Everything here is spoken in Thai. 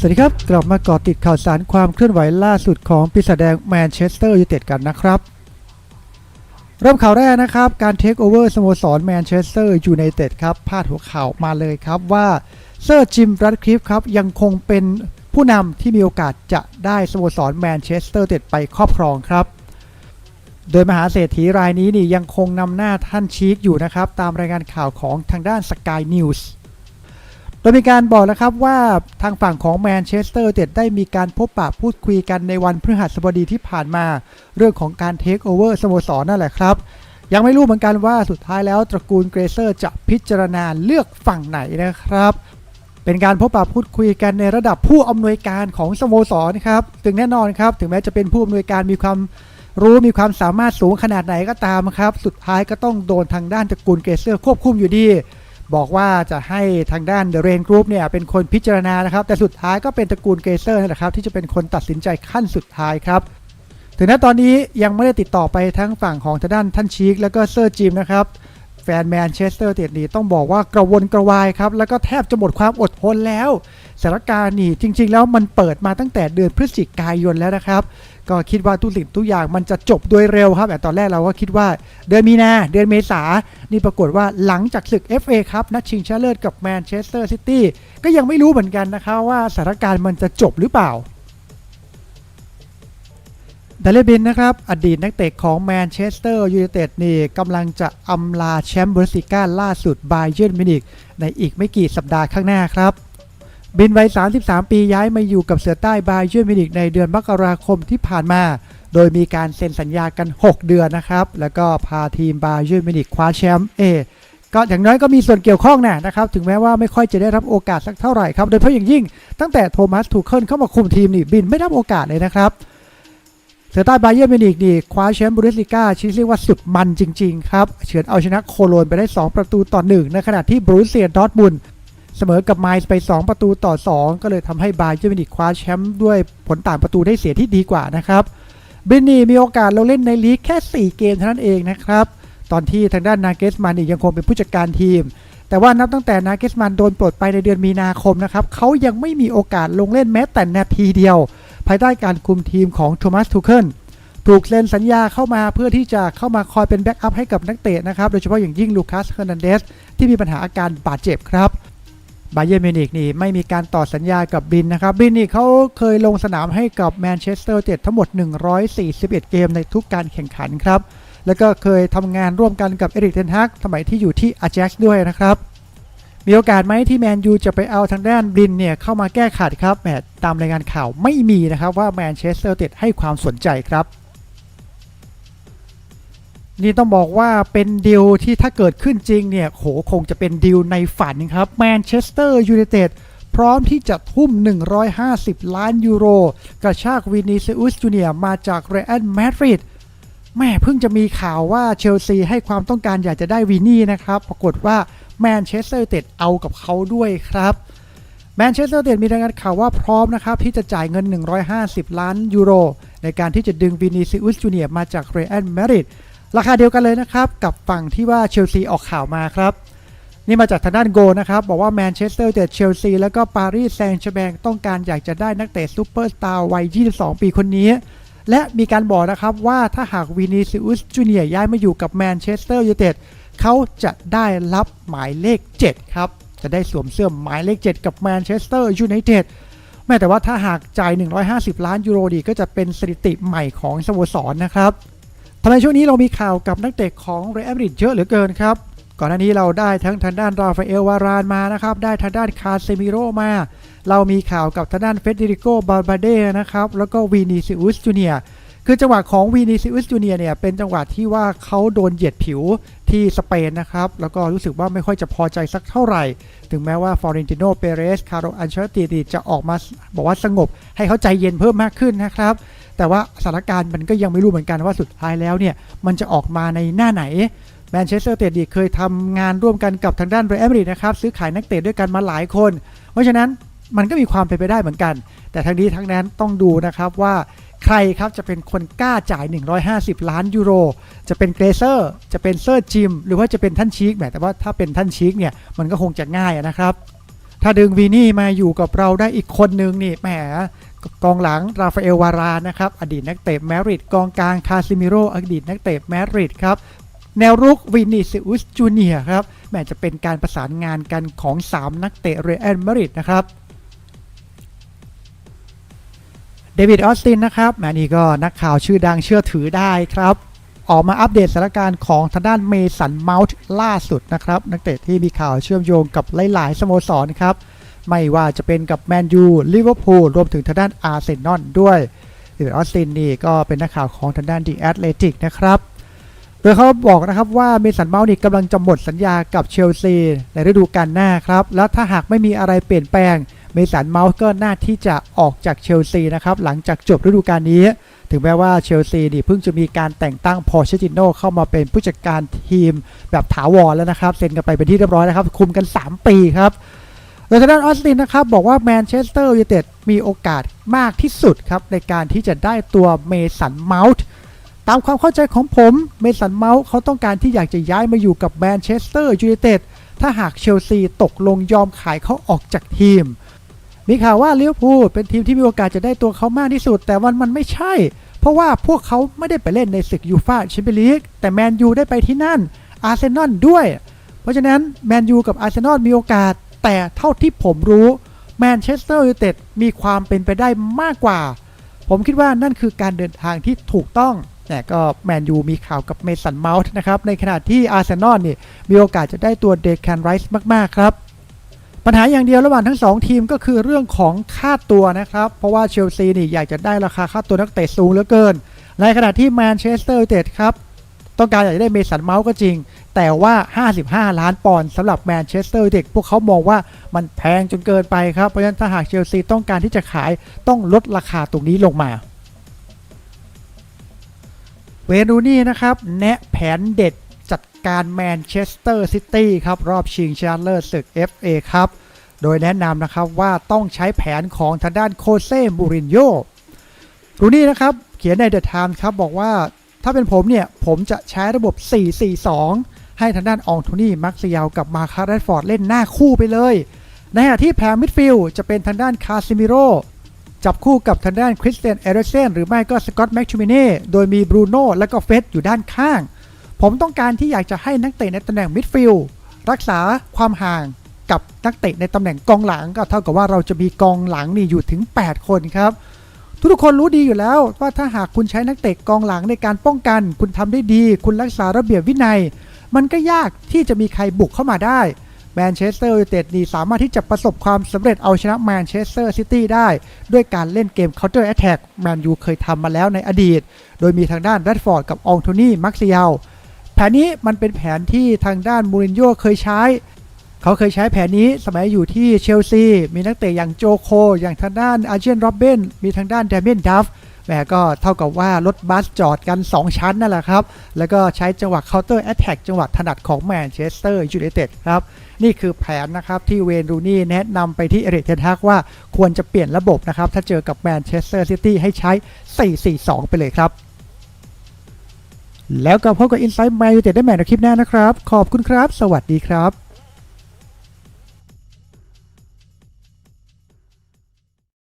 สวัสดีครับ กลับมาเกาะติดข่าวสารความเคลื่อนไหวล่าสุดของปีศาจแดงแมนเชสเตอร์ยูไนเต็ดกันนะครับ เริ่มข่าวแรกนะครับ การเทคโอเวอร์สโมสรแมนเชสเตอร์ยูไนเต็ดครับพาดหัวข่าวมาเลยครับว่าเซอร์จิมรัดคลิฟครับยังคงเป็นผู้นำที่มีโอกาสจะได้สโมสรแมนเชสเตอร์ยูเต็ดไปครอบครองครับ โดยมหาเศรษฐีรายนี้นี่ยังคงนำหน้าท่านชีคอยู่นะครับ ตามรายงานข่าวของทางด้าน Sky News โดยมีการบอกนะครับว่าทางฝั่งของแมนเชสเตอร์เต็ดได้มีการพบปะพูดคุยกันในวันพฤหัสบดีที่ผ่านมา เรื่องของการเทคโอเวอร์สโมสรนั่นแหละครับ ยังไม่รู้เหมือนกันว่าสุดท้ายแล้วตระกูลเกรเซอร์จะพิจารณาเลือกฝั่งไหนนะครับเป็นการพบปะพูดคุยกันในระดับผู้อำนวยการของสโมสรครับถึงแน่นอนครับ ถึงแม้จะเป็นผู้อำนวยการมีความรู้มีความสามารถสูงขนาดไหนก็ตามครับ สุดท้ายก็ต้องโดนทางด้านตระกูลเกรเซอร์ควบคุมอยู่ดี บอกว่าจะให้ทางด้านเดอะเรนกรุ๊ปเนี่ยเป็นคนพิจารณานะครับ แต่สุดท้ายก็เป็นตระกูลเกรเซอร์นั่นแหละครับที่จะเป็นคนตัดสินใจขั้นสุดท้ายครับ ถึงณตอนนี้ยังไม่ได้ติดต่อไปทั้งฝั่งของทางด้านท่านชีคแล้วก็เซอร์จิมนะครับแฟนแมนเชสเตอร์เตดนี่ต้องบอกว่ากระวนกระวายครับ แล้วก็แทบจะหมดความอดทนแล้วสถานการณ์นี่จริง ๆ แล้วมันเปิดมาตั้งแต่เดือนพฤศจิกายนแล้วนะครับ ก็คิดว่าทุกสิ่งทุกอย่างมันจะจบโดยเร็วครับแต่ตอนแรกเราก็คิดว่าเดือนมีนาเดือนเมษานี่ปรากฏว่าหลังจากศึก FA ครับนัดชิงชนะเลิศกับแมนเชสเตอร์ซิตี้ก็ยังไม่รู้เหมือนกันนะครับว่าสถานการณ์มันจะจบหรือเปล่าดัลเลบินนะครับ อดีตนักเตะของแมนเชสเตอร์ยูไนเต็ดนี่กำลังจะอำลาแชมป์บริสิก้าล่าสุดบาเยิร์นมิวนิกในอีกไม่กี่สัปดาห์ข้างหน้าครับ บินวัย 33 ปีย้ายมาอยู่กับเสือใต้บาเยิร์มินิกในเดือนมกราคมที่ผ่านมา โดยมีการเซ็นสัญญากัน 6 เดือนนะครับ แล้วก็พาทีมบาเยิร์มินิกคว้าแชมป์เอก็อย่างน้อยก็มีส่วนเกี่ยวข้องนะนะครับ ถึงแม้ว่าไม่ค่อยจะได้รับโอกาสสักเท่าไหร่ครับ โดยเฉพาะอย่างยิ่งตั้งแต่โทมัสทูเคิลเข้ามาคุมทีมนี่บินไม่ได้รับโอกาสเลยนะครับเสือใต้บาเยิร์มินิกนี่คว้าแชมป์บุนเดสลิก้าชี้เรียกว่าสุดมันจริง ๆ ครับ เฉือนเอาชนะโคโลนไปได้ 2 ประตูต่อ1ในขณะที่บรูเซียดอร์ทมุน เสมอกับไมล์ไป 2 ประตูต่อ 2 ก็เลยทำให้บาเยิร์มิวนิกคว้าแชมป์ด้วยผลต่างประตูได้เสียที่ดีกว่านะครับเบนนี่มีโอกาสลงเล่นในลีกแค่ 4 เกมเท่านั้นเองนะครับ ตอนที่ทางด้านนาเกสมันยังคงเป็นผู้จัดการทีม แต่ว่านับตั้งแต่นาเกสมันโดนปลดไปในเดือนมีนาคมนะครับเขายังไม่มีโอกาสลงเล่นแม้แต่นาทีเดียว ภายใต้การคุมทีมของโทมัสทูเคิลถูกเซ็นสัญญาเข้ามาเพื่อที่จะเข้ามาคอยเป็นแบ็กอัพให้กับนักเตะนะครับ โดยเฉพาะอย่างยิ่งลูคัสเฮอร์นันเดสที่มีปัญหาอาการบาดเจ็บครับ บาเย r n นมิวนิกนี่ไม่มีการต่อสัญญากับบินนะครับ บินนี่เขาเคยลงสนามให้กับแมนเชสเตอร์เต็ดทั้งหมด 141 เกมในทุกการแข่งขันครับ แล้วก็เคยทำงานร่วมกันกับเอริกเทนฮักสมัยที่อยู่ที่อาแจ็กซ์ด้วยนะครับ มีโอกาสไหมที่แมนยูจะไปเอาทางด้านบินเนี่ยเข้ามาแก้ขัดครับแหมตามรายงานข่าวไม่มีนะครับว่าแมนเชสเตอร์เต็ดให้ความสนใจครับ นี่ต้องบอกว่าเป็นดีลที่ถ้าเกิดขึ้นจริงเนี่ยโหคงจะเป็นดีลในฝันครับแมนเชสเตอร์ยูไนเต็ดพร้อมที่จะทุ่ม 150 ล้านยูโร กระชากวินิซิอุสจูเนียมาจากเรอัลมาดริดแม่เพิ่งจะมีข่าวว่าเชลซีให้ความต้องการอยากจะได้วินนี่นะครับ ปรากฏว่าแมนเชสเตอร์ยูไนเต็ดเอากับเขาด้วยครับแมนเชสเตอร์ยูไนเต็ดมีรายงานข่าวว่าพร้อมนะครับ ที่จะจ่ายเงิน 150 ล้านยูโร ในการที่จะดึงวินิซิอุสจูเนียมาจากเรอัลมาดริด ราคาเดียวกันเลยนะครับกับฝั่งที่ว่าเชลซีออกข่าวมาครับ นี่มาจากทางด้านโกนะครับ บอกว่าแมนเชสเตอร์เตดเชลซีแล้วก็ปารีสแซงต์แชร์แบงต้องการอยากจะได้นักเตะซูเปอร์สตาร์วัย 22 ปีคนนี้ และมีการบอกนะครับว่าถ้าหากวินิซิอุสจูเนียย้ายมาอยู่กับแมนเชสเตอร์ยูไนเต็ดเขาจะได้รับหมายเลข 7 ครับ จะได้สวมเสื้อหมายเลข 7 กับแมนเชสเตอร์ยูไนเต็ดแม้แต่ว่าถ้าหากจ่าย 150 ล้านยูโรดีก็จะเป็นสถิติใหม่ของสโมสรนะครับ ทำไมช่วงนี้เรามีข่าวกับนักเตะของเรอัลมาดริดเยอะเหลือเกินครับ ก่อนหน้านี้เราได้ทั้งทางด้านราฟาเอลวารานมานะครับ ได้ทางด้านคาเซมิโรมา เรามีข่าวกับทางด้านเฟเดริโกบาลบาเดนะครับ แล้วก็วีนิซิอุสจูเนียคือจังหวะของวีนิซิอุสจูเนียเนี่ยเป็นจังหวะที่ว่าเขาโดนเหยียดผิวที่สเปนนะครับ แล้วก็รู้สึกว่าไม่ค่อยจะพอใจสักเท่าไหร่ ถึงแม้ว่าฟอร์เรนติโนเปเรส คาร์โรอันเชลติจะออกมาบอกว่าสงบให้เขาใจเย็นเพิ่มมากขึ้นนะครับ แต่ว่าสถานการณ์มันก็ยังไม่รู้เหมือนกันว่าสุดท้ายแล้วเนี่ยมันจะออกมาในหน้าไหนแมนเชสเตอร์เตดีเคยทำงานร่วมกันกับทางด้านเรอัลมาดริดนะครับซื้อขายนักเตะด้วยกันมาหลายคน เพราะฉะนั้นมันก็มีความเป็นไปได้เหมือนกัน แต่ทั้งนี้ทั้งนั้นต้องดูนะครับว่าใครครับจะเป็นคนกล้าจ่าย 150 ล้านยูโร จะเป็นเกรเซอร์ จะเป็นเซอร์จิม หรือว่าจะเป็นท่านชีกแหมแต่ว่าถ้าเป็นท่านชีกเนี่ยมันก็คงจะง่ายนะครับ ถ้าดึงวีนี่มาอยู่กับเราได้อีกคนนึงนี่แหม กองหลังราฟาเอลวารานะครับอดีตนักเตะแมริดกองกลางคาซิมิโรอดีตนักเตะแมริดครับแนวรุกวินิซิอุสจูเนียครับแหมจะเป็นการประสานงานกันของ 3 นักเตะเรอัลมาริดนะครับเดวิดออสตินนะครับแมนี่ก็นักข่าวชื่อดังเชื่อถือได้ครับ ออกมาอัปเดตสถานการณ์ของทางด้านเมสันเมาส์ล่าสุดนะครับ นักเตะที่มีข่าวเชื่อมโยงกับหลาย ๆ สโมสรครับ ไม่ว่าจะเป็นกับแมนยูลิเวอร์พูลรวมถึงทางด้านอาร์เซนอลด้วยเดวิดออสตินนี่ก็เป็นนักข่าวของทางด้านดีแอตเลติกนะครับ โดยเขาบอกนะครับว่าเมสันเมาส์นี่กำลังจะหมดสัญญากับเชลซีในฤดูกาลหน้าครับ แล้วถ้าหากไม่มีอะไรเปลี่ยนแปลงเมสันเมาส์ก็น่าที่จะออกจากเชลซีนะครับหลังจากจบฤดูกาลนี้ ถึงแม้ว่าเชลซีนี่เพิ่งจะมีการแต่งตั้งพอเชติโนเข้ามาเป็นผู้จัดการทีมแบบถาวรแล้วนะครับ เซ็นกันไปเป็นที่เรียบร้อยแล้วครับ คุมกัน 3 ปีครับ โดยทางด้านออสตินนะครับบอกว่าแมนเชสเตอร์ยูไนเต็ดมีโอกาสมากที่สุดครับในการที่จะได้ตัวเมสันเมาส์ตามความเข้าใจของผมเมสันเมาส์เขาต้องการที่อยากจะย้ายมาอยู่กับแมนเชสเตอร์ยูไนเต็ดถ้าหากเชลซีตกลงยอมขายเขาออกจากทีม มีข่าวว่าลิเวอร์พูลเป็นทีมที่มีโอกาสจะได้ตัวเขามากที่สุด แต่วันมันไม่ใช่ เพราะว่าพวกเขาไม่ได้ไปเล่นในศึกยูฟ่าแชมเปี้ยนลีกแต่แมนยูได้ไปที่นั่นอาร์เซนอลด้วย เพราะฉะนั้นแมนยูกับอาร์เซนอลมีโอกาส แต่เท่าที่ผมรู้แมนเชสเตอร์ยูไนเต็ดมีความเป็นไปได้มากกว่า ผมคิดว่านั่นคือการเดินทางที่ถูกต้องแต่ก็แมนยูมีข่าวกับเมสันเมาส์นะครับ ในขณะที่อาร์เซนอลนี่มีโอกาสจะได้ตัวเดคแคนไรส์มาก ๆ ครับ ปัญหาอย่างเดียวระหว่างทั้ง 2 ทีมก็คือเรื่องของค่าตัวนะครับ เพราะว่าเชลซีนี่อยากจะได้ราคาค่าตัวนักเตะสูงเหลือเกิน ในขณะที่แมนเชสเตอร์ยูไนเต็ดครับ ต้องการอยากจะได้เมสันเมาส์ก็จริง แต่ว่า 55 ล้านปอนด์สำหรับแมนเชสเตอร์เต็ดพวกเขามองว่ามันแพงจนเกินไปครับ เพราะฉะนั้นถ้าหากเชลซีต้องการที่จะขายต้องลดราคาตรงนี้ลงมาเวนูนี่นะครับ แนะแผนเด็ดจัดการแมนเชสเตอร์ซิตี้ครับ รอบชิงชนะเลิศศึก FA ครับ โดยแนะนำนะครับว่าต้องใช้แผนของทางด้านโคเซ่มูรินโญ่รูนี่นะครับ เขียนในเดอะไทม์ครับ บอกว่า ถ้าเป็นผมเนี่ย ผมจะใช้ระบบ 4-4-2 ให้ทางด้านอองโทนี่ มักซิยาวกับมาคาร์แรดฟอร์ดเล่นหน้าคู่ไปเลย ในขณะที่แผนมิดฟิลด์จะเป็นทางด้านคาซิมิโรจับคู่กับทางด้านคริสเตียนเอริเซนหรือไม่ก็สกอตแม็กชูมิเน่โดยมีบรูโน่และก็เฟสอยู่ด้านข้าง ผมต้องการที่อยากจะให้นักเตะในตำแหน่งมิดฟิลด์รักษาความห่างกับนักเตะในตำแหน่งกองหลังก็เท่ากับว่าเราจะมีกองหลังนี่อยู่ถึง 8 คนครับ ทุกคนรู้ดีอยู่แล้วว่าถ้าหากคุณใช้นักเตะกองหลังในการป้องกัน คุณทำได้ดี คุณรักษาระเบียบวินัย มันก็ยากที่จะมีใครบุกเข้ามาได้แมนเชสเตอร์ยูไนเต็ดนี่สามารถที่จะประสบความสำเร็จเอาชนะแมนเชสเตอร์ซิตี้ได้ ด้วยการเล่นเกม Counter Attack แมนยูเคยทำมาแล้วในอดีต โดยมีทางด้านแรดฟอร์ดกับอองโทนี่มักซิยลแผนนี้มันเป็นแผนที่ทางด้านมูรินโญ่เคยใช้ เขาเคยใช้แผนนี้สมัยอยู่ที่เชลซี มีนักเตะอย่างโจโค อย่างทางด้านอาเจนโรบเบนมีทางด้านเดเมนดัฟแหมก็เท่ากับว่ารถบัสจอดกัน 2 ชั้นนั่นแหละครับ แล้วก็ใช้จังหวะ counter attack จังหวะถนัดของแมนเชสเตอร์ยูไนเต็ดครับ นี่คือแผนนะครับที่เวนรูนี่แนะนำไปที่เอริกเทนฮากว่าควรจะเปลี่ยนระบบนะครับ ถ้าเจอกับแมนเชสเตอร์ซิตี้ให้ใช้ 4-4-2 ไปเลยครับ แล้วก็พบกับ Inside Man United ได้ใหม่ในคลิปหน้านะครับ ขอบคุณครับ สวัสดีครับ